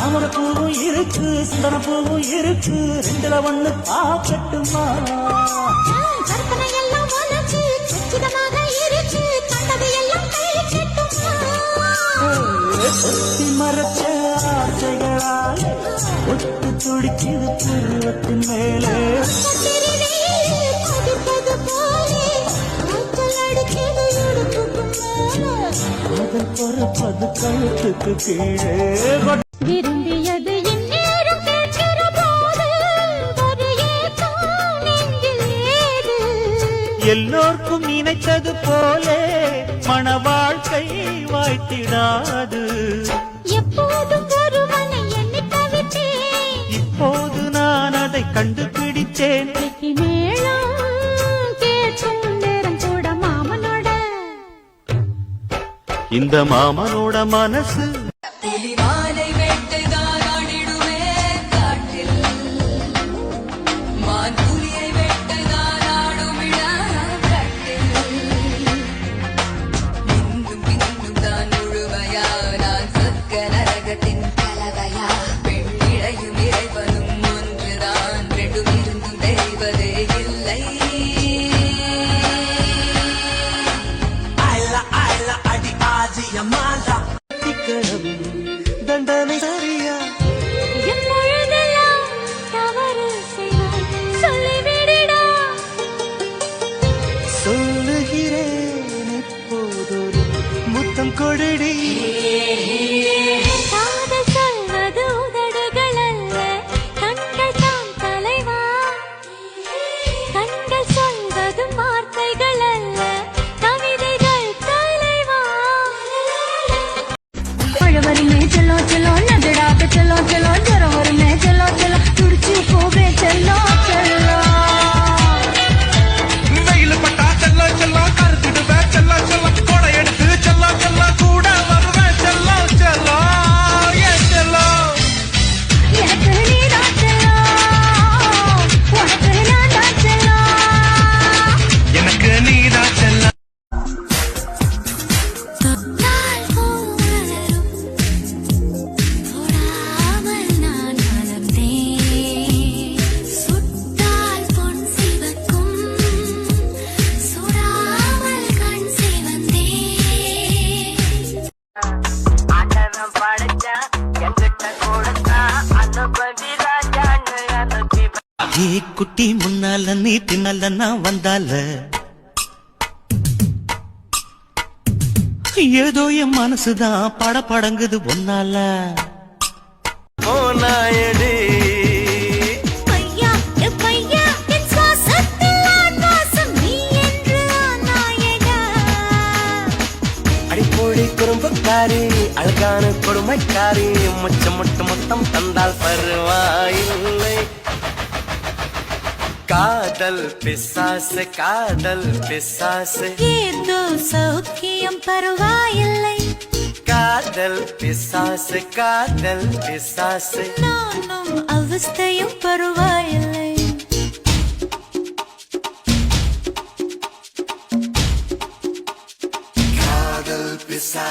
தாமரப்பூவும் இருக்கு சிந்தனப்பூவும் இருக்கு. ரெண்டுல ஒண்ணு பாக்கட்டுமா கொத்தி மரச்ச ஆசைகளால் ஒட்டு துடிக்குது பருவத்தின் மேலே. பொறுப்பது கழுத்துக்கு கீழே. எல்லோர்க்கும் நினைத்தது போலே மன வாழ்க்கை வாழ்த்திடாது இப்போது நான் அதை கண்டுபிடித்தேன். இந்த மாமனோட மனசு ஏ குட்டி முன்னால நீ தின்னாலன்னா வந்தால? ஏதோ என் மனசுதான் பட படங்குது ஒன்னால போனா எடு பைத்தியக்காரி அழகான கொடுமைக்காரி முச்சம் முட்டு மொத்தம் தந்தால் பருவாயில்லை. காதல் பிசாசு காதல் பிசாசு. ஏதோ சௌக்கியம் பருவாயில்லை. காதல் பிசாசு காதல் பிசாசு. நானும் அவஸ்தையும் பருவாயில்லை.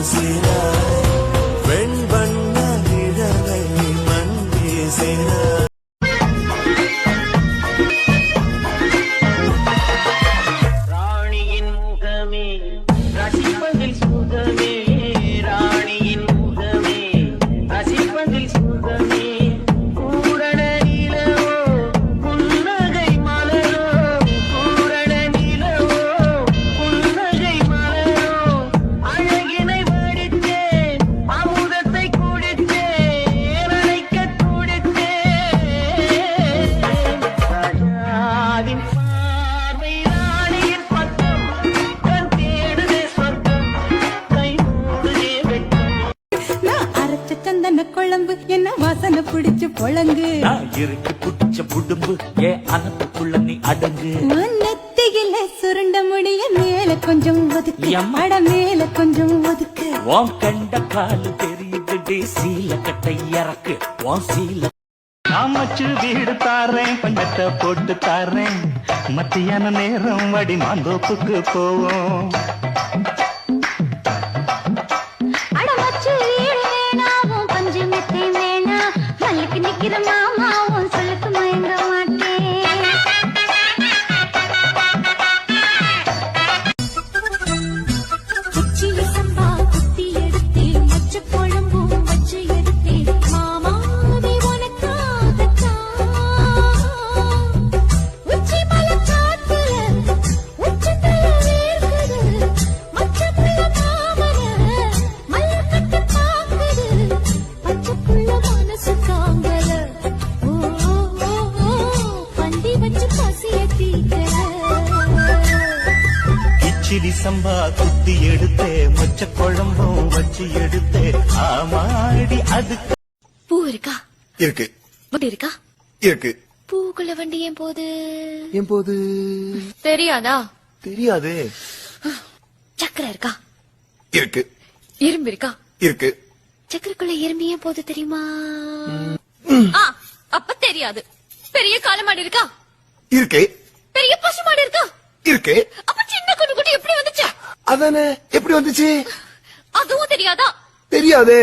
ensinar. பிடிச்சு பொழங்கு. நான் இருக்கு புடிச்ச புடும்பு ஏ அனத்துக்குள்ள நீ அடங்கு? நெத்தியில சுருண்ட முடிய மேல கொஞ்சம் ஒதுக்கு. அட மேல கொஞ்சம் ஒதுக்கு. ஓம் கண்ட காலு தெரியுதுடி சீல கட்டை இறக்கு. ஓம் சீல காமச்சு வீடு தாரேன் பஞ்சத்தை போட்டு தாரேன். மத்தியான நேரம் வடி மாந்தோப்புக்கு போவோம். கிச்சிடி சம்பா குத்தி எடுத்தே மொச்ச குழம்பும் வச்சு எடுத்தே. ஆமாடி அதுக்கு பூ இருக்கா? இருக்கு. வண்டி இருக்கா? இருக்கு. பூக்குள்ள வண்டி ஏன் போது? ஏன் போது? தெரியாதா? தெரியாது. சக்கரை இருக்கா? இருக்கு. இரும்பு இருக்கா? இருக்கு. சக்கரைக்குள்ள இரும்பு ஏன் போது தெரியுமா? அப்ப தெரியாது. பெரிய காலமாடு இருக்கா? இருக்கு. பெரிய பசுமாடு இருக்கா? இருக்கு. அப்ப அதானே? எப்படி வந்துச்சு? அதுவும் தெரியாதா? தெரியாதே.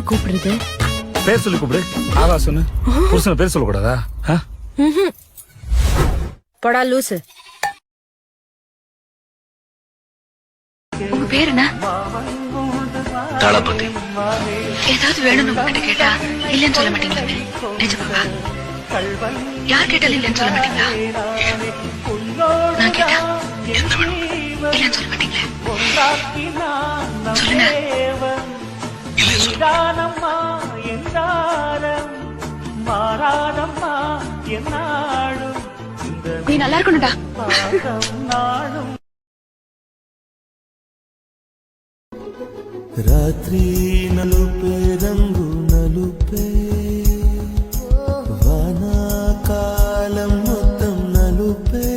யாரு கூப்பிடுறது? பேர் சொல்லி கூப்பிடு. ஆவா சொன்னு. புருஷனை பேர் சொல்லக்கூடாதா? படா லூசு. உங்க பேர் என்ன? தளபதி. ஏதாவது வேணும்னு உங்ககிட்ட கேட்டா இல்லைன்னு சொல்ல மாட்டீங்களா நிஜமாவா? யார் கேட்டாலும் இல்லைன்னு சொல்ல மாட்டீங்களா? நான் கேட்டா? என்ன வேணும் இல்லைன்னு சொல்ல மாட்டீங்களா? சொல்லுங்க. నేను రాత్రి నలుపే రంగు నలుపే. వానాకాలం మొత్తం నలుపే.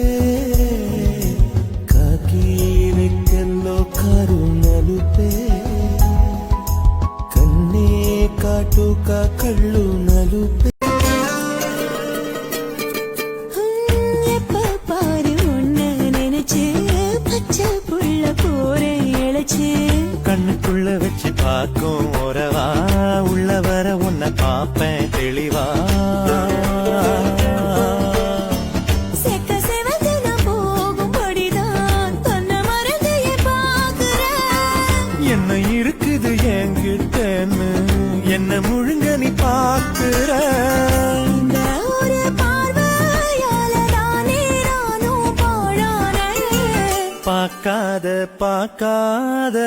కాకి రెక్కల్లో కారు నలుపే. కన్నే కాటుక కళ్ళు வச்சு கண்ணுக்குள்ள வச்சு பார்க்கும். உறவா உள்ள வர உன்னை பார்ப்பேன் தெளிவா. பார்க்காத.